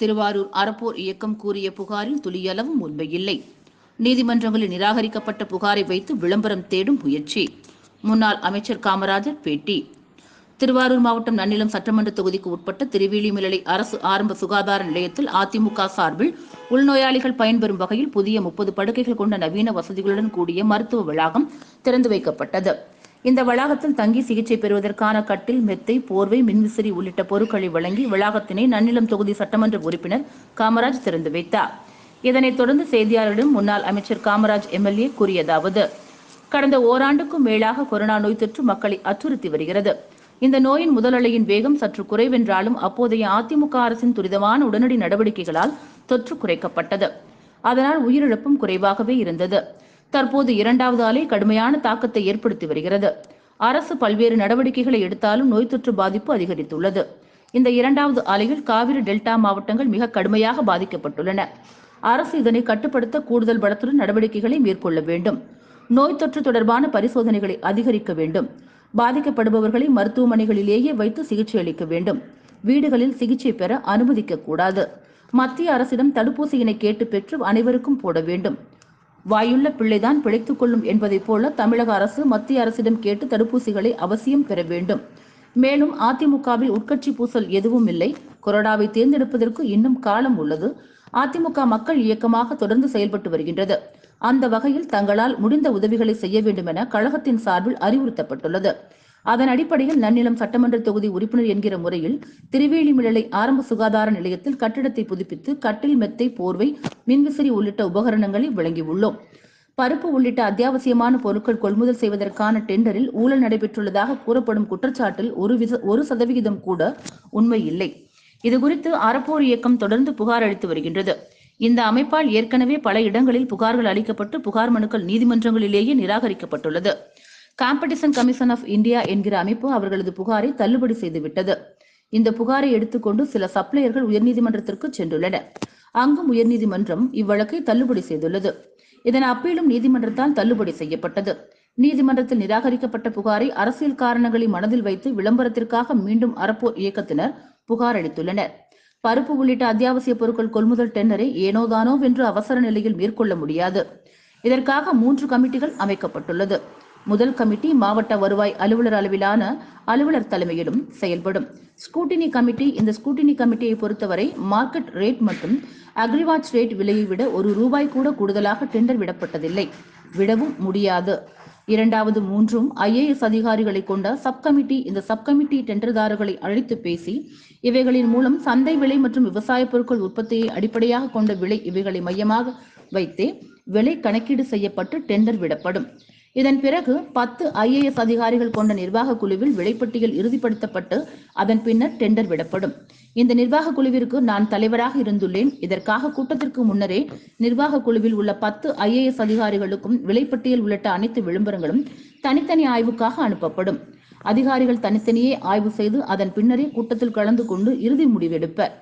திருவாரூர் அறப்போர் இயக்கம் கூறிய புகாரில் துளியளவும் உண்மையில்லை. நீதிமன்றங்களில் நிராகரிக்கப்பட்ட புகாரை வைத்து விளம்பரம் தேடும் முயற்சி. முன்னாள் அமைச்சர் காமராஜர் பேட்டி. திருவாரூர் மாவட்டம் நன்னிலம் சட்டமன்ற தொகுதிக்கு உட்பட்ட திருவேலிமலை அரசு ஆரம்ப சுகாதார நிலையத்தில் அதிமுக சார்பில் உள்நோயாளிகள் பயன்பெறும் வகையில் புதிய முப்பது படுக்கைகள் கொண்ட நவீன வசதிகளுடன் கூடிய மருத்துவ வளாகம் திறந்து வைக்கப்பட்டது. இந்த வளாகத்தில் தங்கி சிகிச்சை பெறுவதற்கான கட்டில் மெத்தை போர்வை மின்விசிறி உள்ளிட்ட பொருட்களை வழங்கி வளாகத்தினை நன்னிலம் தொகுதி சட்டமன்ற உறுப்பினர் காமராஜ் திறந்து வைத்தார். இதனைத் தொடர்ந்து செய்தியாளர்களிடம் முன்னாள் அமைச்சர் காமராஜ் எம்எல்ஏ கூறியதாவது கடந்த ஓராண்டுக்கும் மேலாக கொரோனா நோய் தொற்று மக்களை அச்சுறுத்தி வருகிறது. இந்த நோயின் முதல் அலையின் வேகம் சற்று குறைவென்றாலும் அப்போதைய அதிமுக அரசின் துரிதமான உடனடி நடவடிக்கைகளால் தொற்று குறைக்கப்பட்டது. அதனால் உயிரிழப்பும் குறைவாகவே இருந்தது. தற்போது இரண்டாவது அலை கடுமையான தாக்கத்தை ஏற்படுத்தி வருகிறது. அரசு பல்வேறு நடவடிக்கைகளை எடுத்தாலும் நோய் தொற்று பாதிப்பு அதிகரித்துள்ளது. இந்த இரண்டாவது அலையில் காவிரி டெல்டா மாவட்டங்கள் மிக கடுமையாக பாதிக்கப்பட்டுள்ளன. அரசு இதனை கட்டுப்படுத்த கூடுதல் பலத்துடன் நடவடிக்கைகளை மேற்கொள்ள வேண்டும். நோய் தொற்று தொடர்பான பரிசோதனைகளை அதிகரிக்க வேண்டும். பாதிக்கப்படுபவர்களை மருத்துவமனைகளிலேயே வைத்து சிகிச்சை அளிக்க வேண்டும். வீடுகளில் சிகிச்சை பெற அனுமதிக்க கூடாது. மத்திய அரசிடம் தடுப்பூசியினை கேட்டு பெற்று அனைவருக்கும் போட வேண்டும். வாயுள்ள பிள்ளைதான் பிழைத்துக் கொள்ளும் என்பதைப் போல தமிழக அரசு மத்திய அரசிடம் கேட்டு தடுப்பூசிகளை அவசியம் பெற வேண்டும். மேலும் அதிமுகவில் உட்கட்சி பூசல் எதுவும் இல்லை. கொரோடாவை தேர்ந்தெடுப்பதற்கு இன்னும் காலம் உள்ளது. அதிமுக மக்கள் இயக்கமாக தொடர்ந்து செயல்பட்டு வருகின்றது. அந்த வகையில் தங்களால் முடிந்த உதவிகளை செய்ய வேண்டும் என கழகத்தின் சார்பில் அறிவுறுத்தப்பட்டுள்ளது. அதன் அடிப்படையில் நன்னிலம் சட்டமன்ற தொகுதி உறுப்பினர் என்கிற முறையில் திருவேலிமிழலை ஆரம்ப சுகாதார நிலையத்தில் கட்டிடத்தை புதுப்பித்து கட்டில் மெத்தை போர்வை மின்விசிறி உள்ளிட்ட உபகரணங்களை வழங்கியுள்ளோம். பருப்பு உள்ளிட்ட அத்தியாவசியமான பொருட்கள் கொள்முதல் செய்வதற்கான டெண்டரில் ஊழல் நடைபெற்றுள்ளதாக கூறப்படும் குற்றச்சாட்டில் ஒரு வித ஒரு சதவிகிதம் கூட உண்மை இல்லை. இதுகுறித்து அறப்போர் இயக்கம் தொடர்ந்து புகார் அளித்து வருகின்றது. இந்த அமைப்பால் ஏற்கனவே பல இடங்களில் புகார்கள் அளிக்கப்பட்டு புகார் மனுக்கள் நீதிமன்றங்களிலேயே நிராகரிக்கப்பட்டுள்ளது. காம்படிஷன் கமிஷன் ஆஃப் இந்தியா என்கிற அமைப்பு அவர்களது புகாரை தள்ளுபடி செய்துவிட்டது. இந்த புகாரை எடுத்துக்கொண்டு சில சப்ளையர்கள் உயர்நீதிமன்றத்திற்கு சென்றுள்ளனர். அங்கும் உயர்நீதிமன்றம் இவ்வழக்கை தள்ளுபடி செய்துள்ளது. இதன் அப்பீலும் நீதிமன்றத்தால் தள்ளுபடி செய்யப்பட்டது. நீதிமன்றத்தில் நிராகரிக்கப்பட்ட புகாரை அரசியல் காரணங்களை மனதில் வைத்து விளம்பரத்திற்காக மீண்டும் அறப்போர் இயக்கத்தினர் புகார் அளித்துள்ளனர் பருப்பு உள்ளிட்ட அத்தியாவசிய பொருட்கள் கொள்முதல் டெண்டரை ஏனோதானோ வென்று அவசர நிலையில் மேற்கொள்ள முடியாது. இதற்காக மூன்று கமிட்டிகள் அமைக்கப்பட்டுள்ளது. முதல் கமிட்டி மாவட்ட வருவாய் அலுவலர் அளவிலான அலுவலர் தலைமையிலும் செயல்படும். ஸ்கூட்டினி கமிட்டி இந்த ஸ்கூட்டினி கமிட்டியை பொறுத்தவரை மார்க்கெட் ரேட் மற்றும் அக்ரிவாச் ரேட் விலையை விட ஒரு ரூபாய் கூட கூடுதலாக டெண்டர் விடப்பட்டதில்லை. விடவும் முடியாது. இரண்டாவது மூன்றும் ஐஏஎஸ் அதிகாரிகளை கொண்ட சப் கமிட்டி இந்த சப் கமிட்டி டெண்டர்தாரர்களை அழைத்து பேசி இவைகளின் மூலம் சந்தை விலை மற்றும் விவசாய பொருட்கள் உற்பத்தியை அடிப்படையாக கொண்ட விலை இவைகளை மையமாக வைத்தே விலை கணக்கீடு செய்யப்பட்டு டெண்டர் விடப்படும். இதன் பிறகு பத்து ஐஏஎஸ் அதிகாரிகள் கொண்ட நிர்வாக குழுவில் விலைப்பட்டியல் இறுதிப்படுத்தப்பட்டு அதன் பின்னர் டெண்டர் விடப்படும். இந்த நிர்வாக குழுவிற்கு நான் தலைவராக இருந்துள்ளேன். இதற்காக கூட்டத்திற்கு முன்னரே நிர்வாக குழுவில் உள்ள பத்து ஐஏஎஸ் அதிகாரிகளுக்கும் விலைப்பட்டியல் உள்ளிட்ட அனைத்து விளம்பரங்களும் தனித்தனி ஆய்வுக்காக அனுப்பப்படும். அதிகாரிகள் தனித்தனியே ஆய்வு செய்து அதன் பின்னரே கூட்டத்தில் கலந்து கொண்டு இறுதி முடிவெடுப்பர்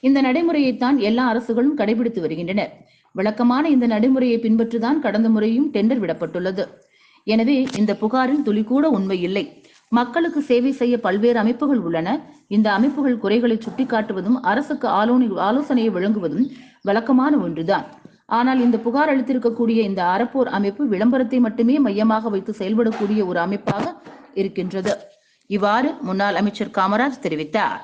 இந்த நடைமுறையைத்தான் எல்லா அரசுகளும் கடைபிடித்து வருகின்றனர். வழக்கமான இந்த நடைமுறையை பின்பற்றிதான் கடந்த முறையும் டெண்டர் விடப்பட்டுள்ளது. எனவே இந்த புகாரில் துளி கூட உண்மை இல்லை. மக்களுக்கு சேவை செய்ய பல்வேறு அமைப்புகள் உள்ளன. இந்த அமைப்புகள் குறைகளை சுட்டிக்காட்டுவதும் அரசுக்கு ஆலோனி ஆலோசனையை வழங்குவதும் வழக்கமான ஒன்றுதான். ஆனால் இந்த புகார் அளித்திருக்கக்கூடிய இந்த அறப்போர் அமைப்பு விளம்பரத்தை மட்டுமே மையமாக வைத்து செயல்படக்கூடிய ஒரு அமைப்பாக இருக்கின்றது. இவ்வாறு முன்னாள் அமைச்சர் காமராஜ் தெரிவித்தார்.